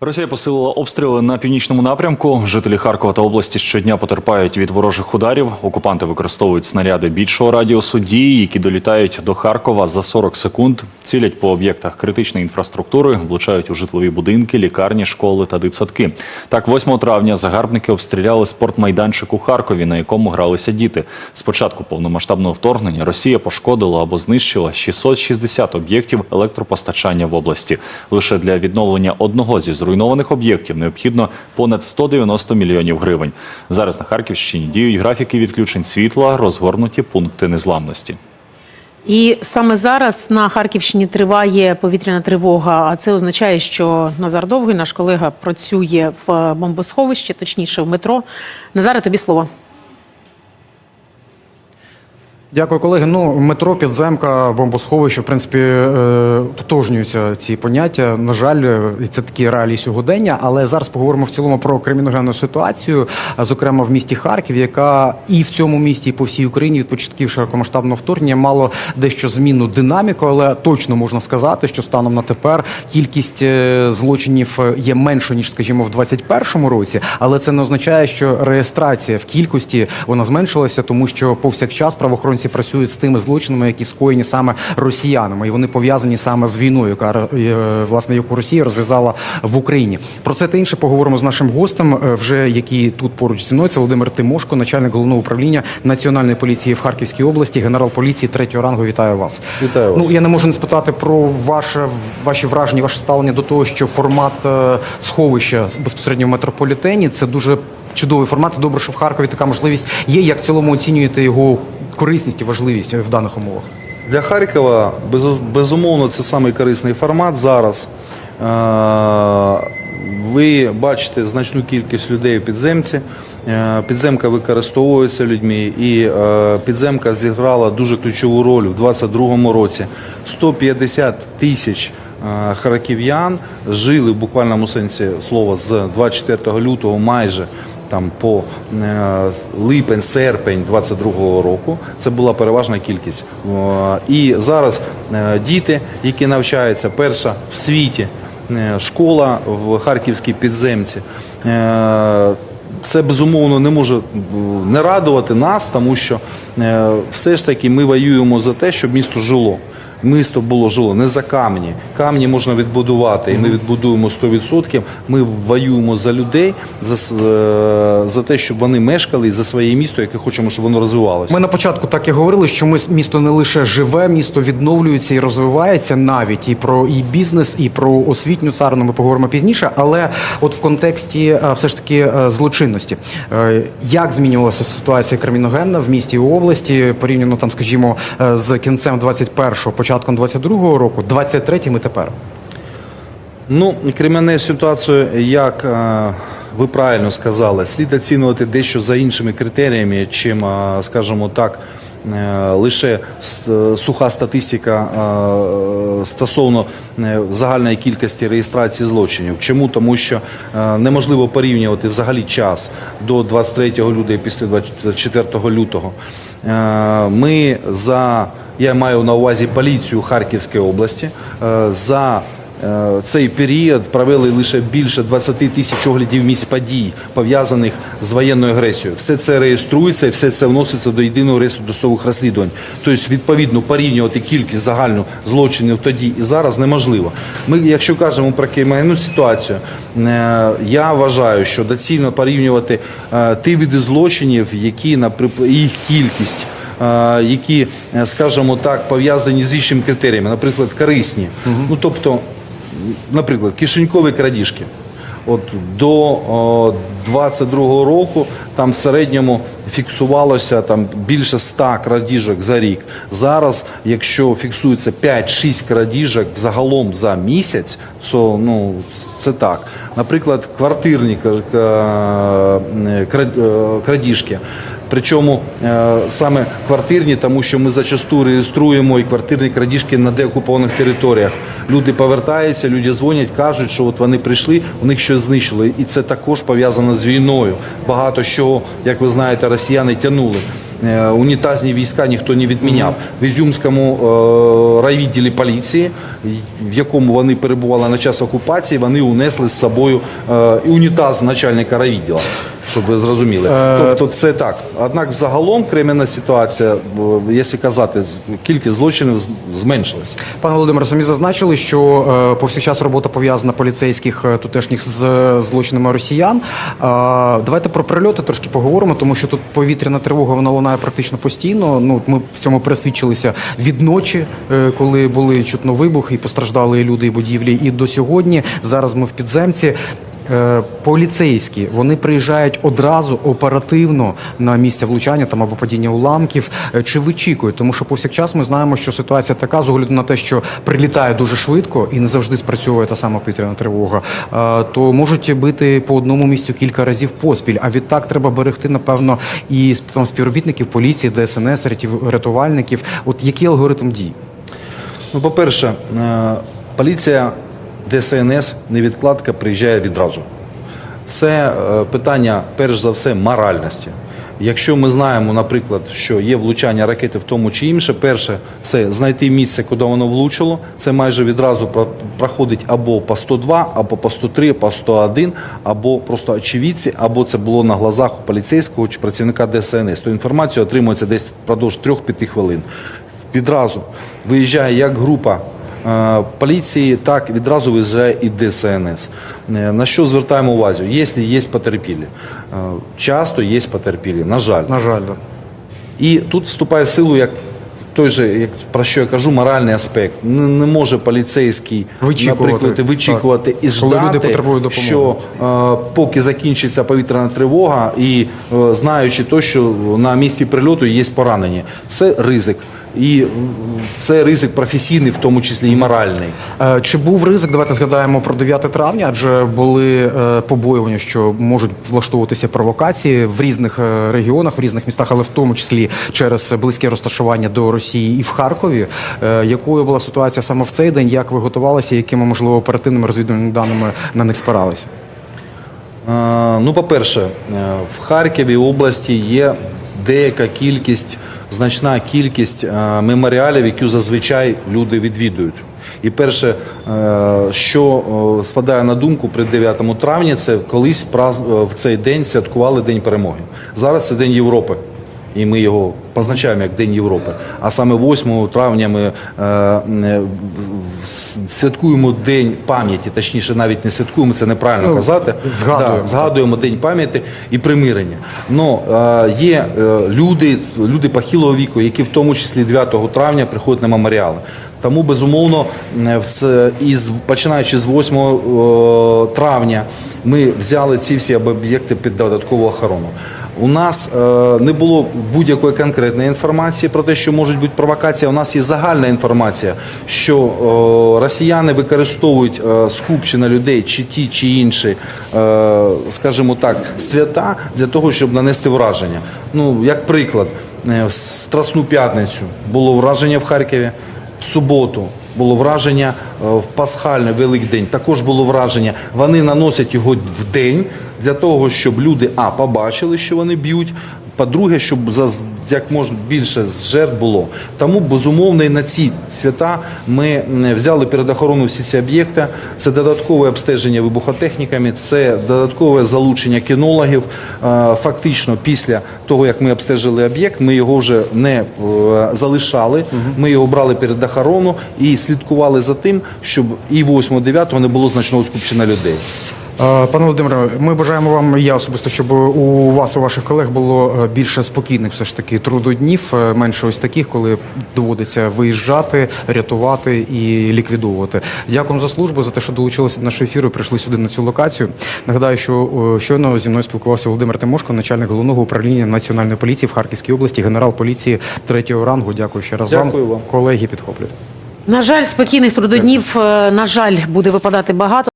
Росія посилила обстріли на північному напрямку. Жителі Харкова та області щодня потерпають від ворожих ударів. Окупанти використовують снаряди більшого радіусу дії, які долітають до Харкова за 40 секунд. Цілять по об'єктах критичної інфраструктури, влучають у житлові будинки, лікарні, школи та дитсадки. Так, 8 травня загарбники обстріляли спортмайданчик у Харкові, на якому гралися діти. З початку повномасштабного вторгнення Росія пошкодила або знищила 660 об'єктів електропостачання в області. Лише для відновлення одного зі зруйнованих об'єктів необхідно понад 190 мільйонів гривень. Зараз на Харківщині діють графіки відключень світла, розгорнуті пункти незламності. І саме зараз на Харківщині триває повітряна тривога. А це означає, що Назар Довгий, наш колега, працює в бомбосховищі, точніше в метро. Назаре, тобі слово. Дякую, колеги. Ну, метро, підземка, бомбосховище, в принципі, е, тотожнюються ці поняття. На жаль, це такі реалії сьогодення. Але зараз поговоримо в цілому про криміногенну ситуацію, зокрема в місті Харків, яка і в цьому місті, і по всій Україні від початків широкомасштабного вторгнення мало дещо змінну динаміку, але точно можна сказати, що станом на тепер кількість е, злочинів є меншою, ніж, скажімо, в 2021 році. Але це не означає, що реєстрація в кількості вона зменшилася, тому що повсякчас правоохоронці працюють з тими злочинами, які скоєні саме росіянами, і вони пов'язані саме з війною, яка е, власне яку Росія розв'язала в Україні. Про це та інше поговоримо з нашим гостем, е, вже який тут поруч зі мною. Це Володимир Тимошко, начальник головного управління національної поліції в Харківській області, генерал поліції третього рангу. Вітаю вас. Вітаю вас. Ну я не можу не спитати про ваше ваші враження, ваше ставлення до того, що формат е, сховища безпосередньо в метрополітені це дуже чудовий формат. Добре, що в Харкові така можливість є. Як в цілому оцінюєте його корисність і важливість в даних умовах? Для Харкова безу- безумовно це самий корисний формат зараз. Е, Ви бачите значну кількість людей у підземці. Е, Підземка використовується людьми, і е, підземка зіграла дуже ключову роль у 2022 році. 150 тисяч е, харків'ян жили в буквальному сенсі слова з 24 лютого майже там по е, липень, серпень 22-го року. Це була переважна кількість. І зараз е, діти, які навчаються, перша в світі е, школа в харківській підземці. Це безумовно не може не радувати нас, тому що все ж таки ми воюємо за те, щоб місто жило. Місто було жило не за камні. Камні можна відбудувати, і ми відбудуємо 100%. Ми воюємо за людей, за, е, за те, щоб вони мешкали і за своє місто, яке хочемо, щоб воно розвивалося. Ми на початку так і говорили, що ми місто не лише живе, місто відновлюється і розвивається навіть і про і бізнес, і про освітню царину ми поговоримо пізніше. Але от в контексті е, все ж таки е, злочинності, як змінювалася ситуація криміногенна в місті і області порівняно там, скажімо, з кінцем 21-го, початком 22-го року, 23-м і тепер. Ну, кримінальну ситуацію, як е, ви правильно сказали, слід оцінювати дещо за іншими критеріями, чим, е, скажімо так, е, лише суха статистика стосовно загальної кількості реєстрації злочинів. Чому? Тому що неможливо порівнювати взагалі час до 23 лютого і після 24 лютого. Ми за я маю на увазі поліцію Харківської області е, за Е, цей період провели лише більше 20 тисяч оглядів місць подій, пов'язаних з воєнною агресією. Все це реєструється і все це вноситься до єдиного реєстру досудових розслідувань. Тобто, відповідно, порівнювати кількість загальну злочинів тоді і зараз неможливо. Ми, якщо кажемо про кримінальну ситуацію, е, я вважаю, що доцільно порівнювати ті види злочинів, які наприклад, їх кількість. Е, Які, е, скажімо так, пов'язані з іншими критеріями, наприклад, корисні. Ну тобто, наприклад, кишенькові крадіжки. От до о, 22-го року там в середньому фіксувалося там більше 100 крадіжок за рік. Зараз, якщо фіксується 5-6 крадіжок загалом за місяць, то ну це так. Наприклад, квартирні е, крадіжки. Причому е, саме квартирні, тому що ми зачасту реєструємо і квартирні крадіжки на деокупованих територіях. Люди повертаються, люди дзвонять, кажуть, що от вони прийшли, у них щось знищили. І це також пов'язано з війною. Багато що, як ви знаєте, росіяни тягнули. Е, Унітазні війська ніхто не відміняв. В Ізюмському е, райвідділі поліції, в якому вони перебували на час окупації, вони унесли з собою унітаз начальника райвідділа. Щоб ви зрозуміли, тобто це так. Однак, загалом кримінальна ситуація, е, якщо казати, кількість злочинів зменшилась. Пане Володимире, самі зазначили, що е, повсякчас робота пов'язана поліцейських е, тутешніх з е, злочинами росіян. Е, давайте про прильоти трошки поговоримо, тому що тут повітряна тривога вона лунає практично постійно. Ну ми в цьому пересвідчилися від ночі, е, коли були чутно вибухи і постраждали і люди і будівлі, і до сьогодні. Зараз ми в підземці. Е, Поліцейські вони приїжджають одразу оперативно на місце влучання там або падіння уламків. Е, Чи вичікують? Тому що повсякчас ми знаємо, що ситуація така з огляду на те, що прилітає дуже швидко і не завжди спрацьовує та сама повітряна тривога, е, то можуть бити по одному місцю кілька разів поспіль. А відтак треба берегти, напевно, і там співробітників поліції, ДСНС, рятувальників. От який алгоритм дій? Ну, по-перше, е, поліція ДСНС невідкладка приїжджає відразу. Це е, питання, перш за все, моральності. Якщо ми знаємо, наприклад, що є влучання ракети в тому чи інше, перше це знайти місце, куди воно влучило. Це майже відразу проходить або по 102, або по 103, по 101, або просто очевидці, або це було на глазах у поліцейського чи працівника ДСНС. То інформація отримується десь впродовж 3-5 хвилин. Відразу виїжджає як група поліції, так відразу виїжджає і ДСНС. Е, На що звертаємо увагу? Якщо є потерпілі, Е, часто є потерпілі, на жаль. На жаль, да. І тут вступає в силу як той же, як про що я кажу, моральний аспект. Не, не може поліцейський, Вичікувати. наприклад, вичікувати Так. і ждати, що е, поки закінчиться повітряна тривога, і е, знаючи то, що на місці прильоту є поранені. Це ризик. І це ризик професійний, в тому числі і моральний. Е, Чи був ризик? Давайте згадаємо про 9 травня, адже були е, побоювання, що можуть влаштовуватися провокації в різних е, регіонах, в різних містах, але в тому числі через близьке розташування до Росії і в Харкові. Якою була ситуація саме в цей день? Як ви готувалися? Якими можливо оперативними розвідувальними даними на них спиралися? Ну, по-перше, е, в Харкові області є деяка кількість, значна кількість е, меморіалів, які зазвичай люди відвідують. І перше, е, що е, спадає на думку при 9 травні, це колись в цей день святкували День перемоги. Зараз це День Європи. І ми його позначаємо як День Європи. А саме 8 травня ми е, е, святкуємо День пам'яті, точніше, навіть не святкуємо, це неправильно Ну, казати. згадуємо. Да, згадуємо День пам'яті і примирення. Но е, є е, люди, люди похилого віку, які в тому числі 9 травня приходять на меморіали. Тому безумовно, е, із починаючи з 8 е, травня, ми взяли ці всі об'єкти під додаткову охорону. У нас е, не було будь-якої конкретної інформації про те, що можуть бути провокації. У нас є загальна інформація, що е, росіяни використовують е, скупчення людей, чи ті, чи інші, скажімо так, свята для того, щоб нанести враження. Ну, як приклад, Страсну п'ятницю було враження в Харкові, в суботу. Було враження в пасхальний Великдень. Також було враження. Вони наносять його в день для того, щоб люди а побачили, що вони б'ють. По-друге, щоб за як можна більше жертв було. Тому безумовно і на ці свята ми взяли перед охорону всі ці об'єкти. Це додаткове обстеження вибухотехніками, це додаткове залучення кінологів. Е, Фактично, після того як ми обстежили об'єкт, ми його вже не е, залишали. Ми його брали перед охорону і слідкували за тим, щоб і 8-9 не було значного скупчення людей. Е, Пане Володимире, ми бажаємо вам, я особисто, щоб у вас, у ваших колег було е, більше спокійних все ж таки трудоднів, е, менше ось таких, коли доводиться виїжджати, рятувати і ліквідовувати. Дякуємо за службу, за те, що долучилися до нашого ефіру і прийшли сюди на цю локацію. Нагадаю, що щойно зі мною спілкувався Володимир Тимошко, начальник головного управління національної поліції в Харківській області, генерал поліції третього рангу. Дякую ще раз Дякую вам. колеги. Підхоплюйте. На жаль, спокійних трудоднів, е, на жаль, буде випадати багато.